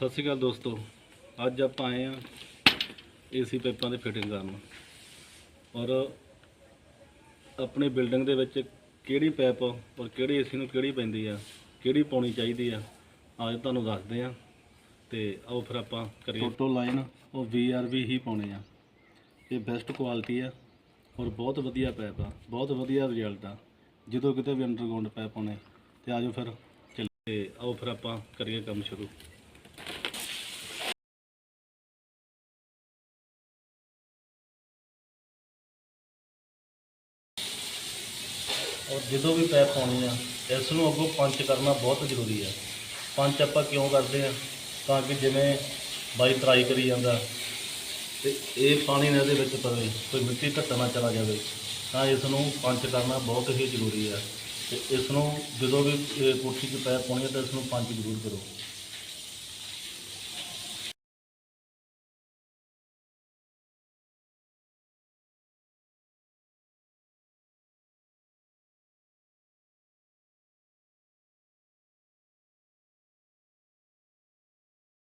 ਸਤਿ ਸ਼੍ਰੀ ਅਕਾਲ ਦੋਸਤੋ। ਅੱਜ ਆਪਾਂ ਆਏ ਆ ਏਸੀ ਪਾਈਪਾਂ ਦੀ ਫਿਟਿੰਗ ਕਰਨ। ਔਰ ਆਪਣੀ ਬਿਲਡਿੰਗ ਦੇ ਵਿੱਚ ਕਿਹੜੀ ਪਾਈਪ ਔਰ ਕਿਹੜੀ ਏਸੀ ਨੂੰ ਕਿਹੜੀ ਪੈਂਦੀ ਆ, ਕਿਹੜੀ ਪਾਉਣੀ ਚਾਹੀਦੀ ਆ ਅੱਜ ਤੁਹਾਨੂੰ ਦੱਸਦੇ ਆ ਤੇ ਆਓ ਫਿਰ ਆਪਾਂ ਕਰੀਏ। ਟੋਟੋ ਲਾਈਨ ਉਹ VRV ਹੀ ਪਾਉਣੇ ਆ। ਇਹ ਬੈਸਟ ਕੁਆਲਿਟੀ ਆ ਔਰ ਬਹੁਤ ਵਧੀਆ ਪਾਈਪ ਆ, ਬਹੁਤ ਵਧੀਆ ਰਿਜ਼ਲਟ ਆ। ਜਦੋਂ ਕਿਤੇ ਵੀ ਅੰਡਰਗਰਾਉਂਡ ਪਾਈਪ ਪਾਉਣੇ ਤੇ ਆਜੋ ਫਿਰ ਚੱਲੀਏ। ਆਓ ਫਿਰ ਆਪਾਂ ਕਰੀਏ ਕੰਮ ਸ਼ੁਰੂ। ਔਰ ਜਦੋਂ ਵੀ ਪੈਪ ਪਾਉਣੀ ਆ, ਇਸ ਨੂੰ ਅੱਗੋਂ ਪੰਚ ਕਰਨਾ ਬਹੁਤ ਜ਼ਰੂਰੀ ਆ। ਪੰਚ ਆਪਾਂ ਕਿਉਂ ਕਰਦੇ ਆ? ਤਾਂ ਕਿ ਜਿਵੇਂ ਬਾਈ ਤਰਾਈ ਕਰੀ ਜਾਂਦਾ, ਤੇ ਇਹ ਪਾਣੀ ਨਾ ਇਹਦੇ ਵਿੱਚ ਪਵੇ, ਕੋਈ ਮਿੱਟੀ ਘੱਟਾ ਨਾ ਚਲਾ ਜਾਵੇ। ਤਾਂ ਇਸ ਨੂੰ ਪੰਚ ਕਰਨਾ ਬਹੁਤ ਹੀ ਜ਼ਰੂਰੀ ਆ। ਤੇ ਇਸ ਨੂੰ ਜਦੋਂ ਵੀ ਕੋਠੀ 'ਚ ਪੈਪ ਪਾਉਣੀ ਆ, ਤਾਂ ਇਸ ਨੂੰ ਪੰਚ ਜ਼ਰੂਰ ਕਰੋ।